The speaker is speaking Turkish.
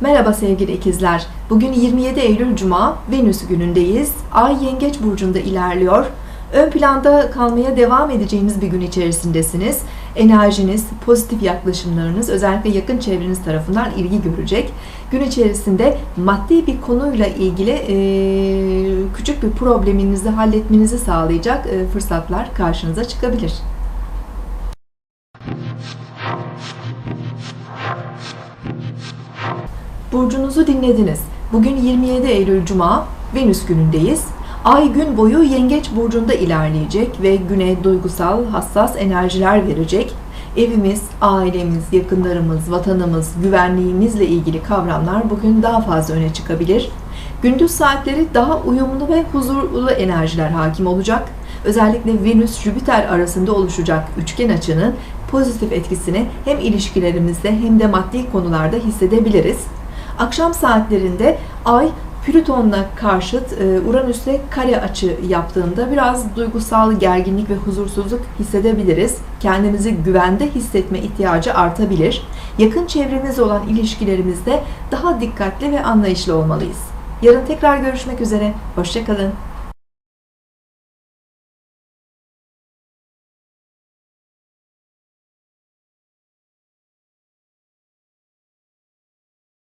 Merhaba sevgili ikizler. Bugün 27 Eylül Cuma, Venüs günündeyiz. Ay Yengeç burcunda ilerliyor. Ön planda kalmaya devam edeceğiniz bir gün içerisindesiniz. Enerjiniz, pozitif yaklaşımlarınız özellikle yakın çevreniz tarafından ilgi görecek. Gün içerisinde maddi bir konuyla ilgili küçük bir probleminizi halletmenizi sağlayacak fırsatlar karşınıza çıkabilir. Burcunuzu dinlediniz. Bugün 27 Eylül Cuma, Venüs günündeyiz. Ay gün boyu Yengeç burcunda ilerleyecek ve güne duygusal, hassas enerjiler verecek. Evimiz, ailemiz, yakınlarımız, vatanımız, güvenliğimizle ilgili kavramlar bugün daha fazla öne çıkabilir. Gündüz saatleri daha uyumlu ve huzurlu enerjiler hakim olacak. Özellikle Venüs-Jüpiter arasında oluşacak üçgen açının pozitif etkisini hem ilişkilerimizde hem de maddi konularda hissedebiliriz. Akşam saatlerinde Ay Plüton'la karşıt e, Uranüs'le kare açı yaptığında biraz duygusal gerginlik ve huzursuzluk hissedebiliriz. Kendimizi güvende hissetme ihtiyacı artabilir. Yakın çevremizle olan ilişkilerimizde daha dikkatli ve anlayışlı olmalıyız. Yarın tekrar görüşmek üzere. Hoşçakalın.